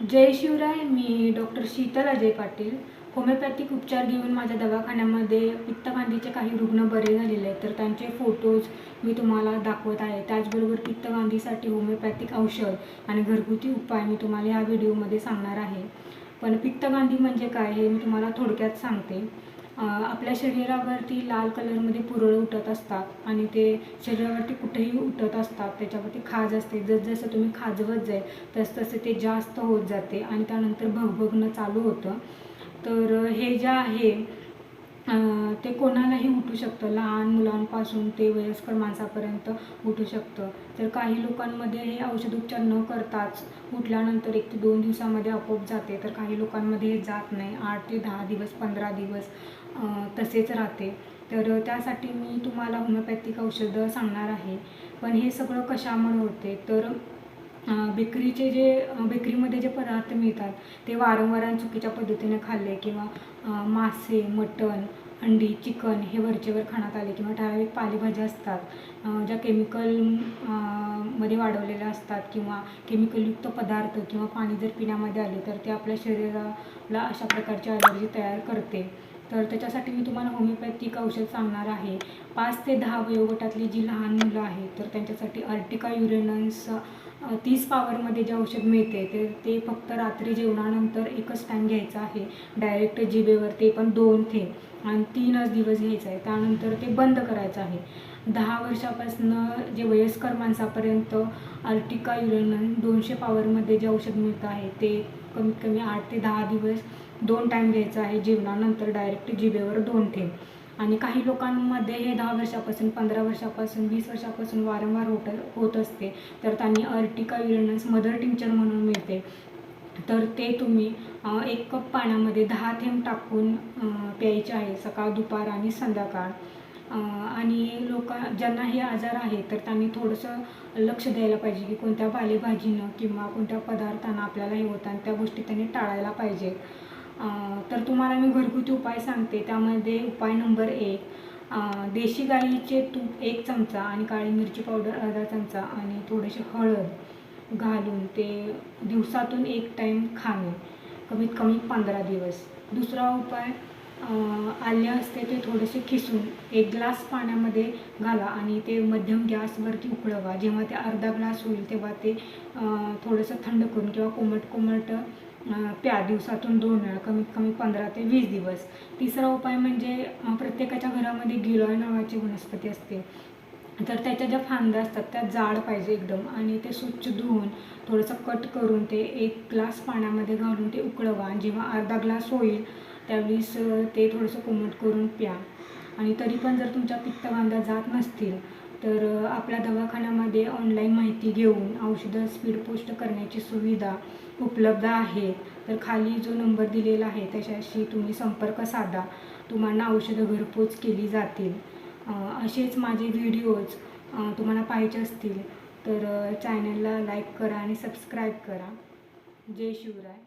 जय शिवराय मी doctor Sheetal Ajay Patil. Homeopathic उपचार घेऊन माझ्या दवाखान्यामध्ये पित्तगांधीचे काही रुग्ण बरे झालेले आहेत. तर त्यांचे फोटोज मी तुम्हाला दाखवत आहे. त्याचबरोबर पित्तगांधीसाठी होमिओपॅथिक औषध आणि घरगुती उपाय मी तुम्हाला ह्या व्हिडिओमध्ये सांगणार आहे. पण पित्तगांधी म्हणजे काय हे मी तुम्हाला थोडक्यात सांगते. आपल्या शरीरावरती लाल कलरमध्ये पुरळ उठत असतात आणि ते शरीरावरती कुठेही उठत असतात त्याच्यावरती खाज असते. जसजसं तुम्ही खाजवत जाईल तसतसं ते जास्त होत जाते आणि त्यानंतर भगभगणं चालू होतं. तर हे जे आहे ते कोणालाही उठू शकतं. लहान मुलांपासून ते वयस्कर माणसापर्यंत उठू शकतं. तर काही लोकांमध्ये हे औषधोपचार न करताच उठल्यानंतर एक ते दोन दिवसामध्ये आपोआप जाते. तर काही लोकांमध्ये हे जात नाही. आठ ते दहा दिवस पंधरा दिवस तसेच राहते. तर त्यासाठी मी तुम्हाला होमिओपॅथिक औषधं सांगणार आहे. पण हे सगळं कशामुळे होते? तर बेकरीचे जे बेकरीमध्ये जे पदार्थ मिळतात ते वारंवार चुकीच्या पद्धतीने खाल्ले किंवा मासे मटण अंडी चिकन हे वरचेवर खाण्यात आले किंवा ठराविक पालेभाज्या असतात ज्या केमिकलमध्ये वाढवलेल्या असतात किंवा केमिकलयुक्त पदार्थ किंवा पाणी जर पिण्यामध्ये आले तर ते आपल्या शरीराला अशा प्रकारची ॲलर्जी तयार करते. तर त्याच्यासाठी मी तुम्हाला होमिओपॅथिक औषध सांगणार आहे. पाच ते दहा वयोगटातली जी लहान मुलं आहेत तर त्यांच्यासाठी अर्टिका युरेनन्स तीस पावरमध्ये जे औषध मिळते ते ते फक्त रात्री जेवणानंतर एकच टाईम घ्यायचं आहे. डायरेक्ट जिबेवर ते पण दोन थेंब आणि तीनच दिवस घ्यायचं आहे. त्यानंतर ते बंद करायचं आहे. दहा वर्षापासनं जे वयस्कर माणसापर्यंत अर्टिका युरेनन दोनशे पावरमध्ये जे औषध मिळतं आहे ते कमीत कमी आठ ते दहा दिवस दोन टाईम घ्यायचं आहे जेवणानंतर डायरेक्ट जिभेवर दोन थेंब आणि काही लोकांमध्ये हे दहा वर्षापासून पंधरा वर्षापासून वीस वर्षापासून वारंवार होत होत असते. तर त्यांनी अर्टिका युरेनस मदर टिंचर म्हणून मिळते. तर ते तुम्ही एक कप पाण्यामध्ये दहा थेंब टाकून प्यायचे आहे सकाळ दुपार आणि संध्याकाळ. आणि लोक ज्यांना हे आजार आहे तर त्यांनी थोडंसं लक्ष द्यायला पाहिजे की कोणत्या पालेभाजीनं किंवा कोणत्या पदार्थानं आपल्याला हे होतं आणि त्या गोष्टी त्यांनी टाळायला पाहिजे तर तुम्हाला मी घरगुती उपाय सांगते. त्यामध्ये उपाय नंबर एक देशी गाईचे तूप एक चमचा आणि काळी मिरची पावडर अर्धा चमचा आणि थोडेसे हळद घालून ते दिवसातून एक टाईम खाणे. कमीत कमी पंधरा दिवस. दुसरा उपाय आले असते ते थोडेसे खिसून. एक ग्लास पाण्यामध्ये घाला आणि ते मध्यम गॅसवरती उकळवा. जेव्हा ते अर्धा ग्लास होईल तेव्हा ते थोडंसं थंड करून किंवा कोमट कोमट प्या. दिवसातून दोन वेळा कमीत कमी पंधरा ते वीस दिवस. तिसरा उपाय म्हणजे प्रत्येकाच्या घरामध्ये गिलॉय नावाची वनस्पती असते. तर त्याच्या ज्या फांद्या असतात त्या जाड पाहिजे एकदम आणि ते स्वच्छ धुवून थोडंसं कट करून ते एक ग्लास पाण्यामध्ये घालून ते उकळवा. आणि जेव्हा अर्धा ग्लास होईल त्यावेळेस ते थोडंसं कोमट करून प्या. आणि तरी पण जर तुमच्या पित्तगांध्या जात नसतील तर आपल्या दवाखान्यामध्ये ऑनलाईन माहिती घेऊन औषधं स्पीड पोस्ट करण्याची सुविधा उपलब्ध आहे तर खाली जो नंबर दिलेला आहे त्याच्याशी तुम्ही संपर्क साधा. तुम्हाला औषधं घरपोच केली जातील. असेच माझे व्हिडिओज तुम्हाला पाहिजे असतील. तर चॅनलला लाईक करा आणि सबस्क्राईब करा. जय शिवराय.